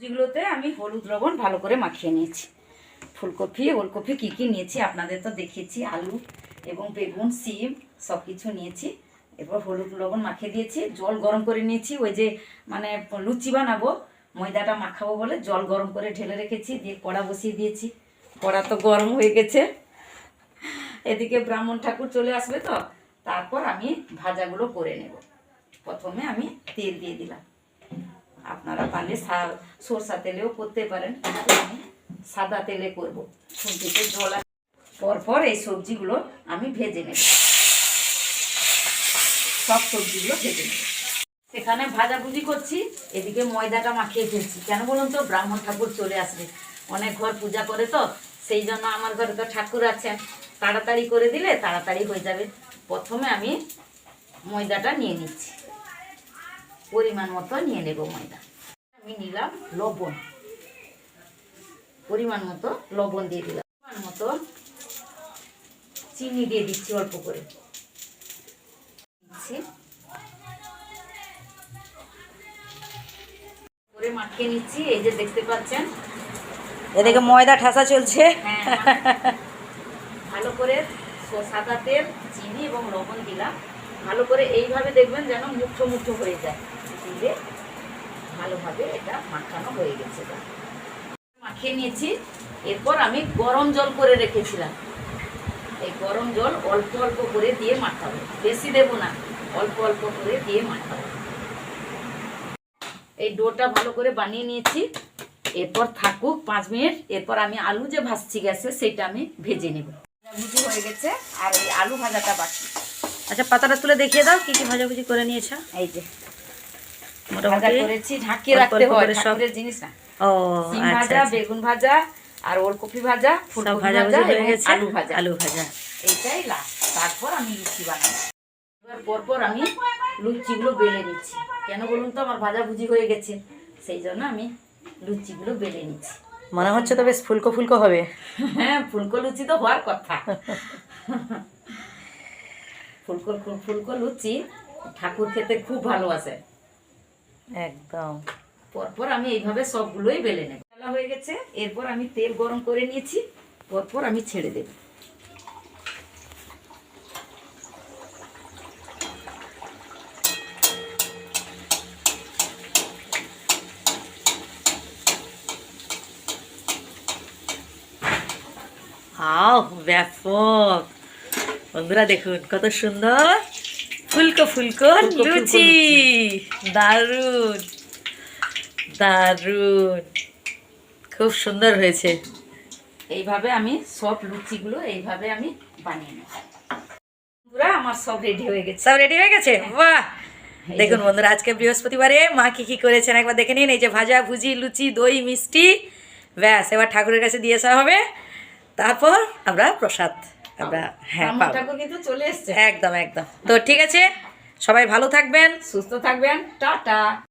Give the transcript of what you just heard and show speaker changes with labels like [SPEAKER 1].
[SPEAKER 1] যেগুলোতে আমি হলুদ লবণ ভালো করে মাখিয়ে নিয়েছি। ফুলকপি, ওলকপি কী কী নিয়েছি আপনাদের তো দেখিয়েছি, আলু এবং বেগুন, সিম সব কিছু নিয়েছি। এরপর হলুদ লবণ মাখিয়ে দিয়েছি, জল গরম করে নিয়েছি, ওই যে মানে লুচি বানাবো, ময়দাটা মাখাবো বলে জল গরম করে ঢেলে রেখেছি, দিয়ে কড়া বসিয়ে দিয়েছি। কড়া তো গরম হয়ে গেছে। এদিকে ব্রাহ্মণ ঠাকুর চলে আসবে তো, তারপর আমি ভাজাগুলো করে নেব। প্রথমে আমি তেল দিয়ে দিলাম। আপনারা পারলে সরষা তেলেও করতে পারেন। কিন্তু আমি সাদা তেলে করব। খুন্তিতে জল পরপর এই সবজিগুলো আমি ভেজে নেব। সব সবজিগুলো ভেজে নেব। সেখানে ভাজাভুজি করছি, এদিকে ময়দাটা মাখিয়ে ফেলছি। কেন বলুন তো? ব্রাহ্মণ ঠাকুর চলে আসবে। অনেক ঘর পূজা করে তো, সেই জন্য আমার ঘরে তো ঠাকুর আছেন। তাড়াতাড়ি করে দিলে তাড়াতাড়ি হয়ে যাবে। প্রথমে আমি ময়দাটা নিয়ে নিচ্ছি। পরিমাণ মতো নিয়ে নেব ময়দা। আমি নিলাম লবণ। পরিমাণ মতো লবণ দিয়ে দিলাম। পরিমাণ মতো চিনি দিয়ে দিচ্ছি অল্প করে। দিচ্ছি। করে মাখিয়ে নিচ্ছি। এই যে দেখতে পাচ্ছেন?
[SPEAKER 2] এদিকে ময়দা ঠাসা চলছে।
[SPEAKER 1] হ্যাঁ ভালো করে স- সাদা তেল চিনি এবং লবণ দিলাম। ভালো করে এইভাবে দেখবেন যেন মুঠো মুঠো হয়ে যায়। দিলে ভালোভাবে এটা মাখানো হয়ে গেছে মাখিয়ে নিয়েছি। এরপর আমি গরম জল করে রেখেছিলাম। এই গরম জল অল্প অল্প করে দিয়ে মাখাবো। বেশি দেবো না অল্প অল্প করে দিয়ে মাখাবো। এই ডোটা ভালো করে বানিয়ে নিয়েছি। এরপর থাকুক পাঁচ মিনিট। এরপর আমি আলু যে ভাজছি গেছে সেটা আমি ভেজে নেব। ভুজি হয়ে গেছে আর এই আলু ভাজাটা বাকি।
[SPEAKER 2] আচ্ছা পাতাটা তুলে দেখিয়ে দাও কি কি ভাজাভুজি করে নিয়েছো?
[SPEAKER 1] এই যে
[SPEAKER 2] মোটামুটি
[SPEAKER 1] করেছি ঢাকিয়ে রাখতে হয় ঠাকুরের জিনিস না।
[SPEAKER 2] ও
[SPEAKER 1] ভাজা। বেগুন ভাজা আর ওলকপি ভাজা ফুলকপি
[SPEAKER 2] ভাজাভুজি
[SPEAKER 1] ভাজা আলু ভাজা।
[SPEAKER 2] আলু ভাজা।
[SPEAKER 1] এইটাই লাস্ট তারপর আমি লুচি বানাবো। এবার পরপর আমি লুচিগুলো বেলে নিচ্ছি। কেন বলুন তো? আমার ভাজা ভুজি হয়ে গেছে। সেই জন্য আমি লুচিগুলো বেলে নিচ্ছি।
[SPEAKER 2] মনে হচ্ছে তো বেশ ফুলকো ফুলকো হবে।
[SPEAKER 1] হ্যাঁ ফুলকো লুচি তো হওয়ার কথা। ফুলকো ফুলকো লুচি ঠাকুর খেতে খুব ভালোবাসে।
[SPEAKER 2] একদম।
[SPEAKER 1] পরপর আমি এইভাবে সবগুলোই বেলে নেব। বেলা হয়ে গেছে, এরপর আমি তেল গরম করে নিয়েছি, পরপর আমি ছেড়ে দেব।
[SPEAKER 2] আও ব্যাপক। বন্ধুরা দেখুন, কত সুন্দর। ফুলকো ফুলকো লুচি। দারুণ দারুণ খুব সুন্দর হয়েছে।
[SPEAKER 1] এইভাবে আমি সব লুচিগুলো এইভাবে আমি বানিয়ে নেব। পুরা আমার সব রেডি হয়ে গেছে।
[SPEAKER 2] সব রেডি হয়ে গেছে? বাহ! দেখুন বন্ধুরা আজকে বৃহস্পতিবারে মা কি কি করেছেন একবার দেখে নিন। এই যে ভাজা ভুজি লুচি দই মিষ্টি। ব্যাস এবার ঠাকুরের কাছে দিয়ে আসা হবে। তারপর আমরা প্রসাদ। হ্যাঁ
[SPEAKER 1] কিন্তু চলে এসছে।
[SPEAKER 2] একদম একদম। তো ঠিক আছে সবাই ভালো থাকবেন।
[SPEAKER 1] সুস্থ থাকবেন। টাটা।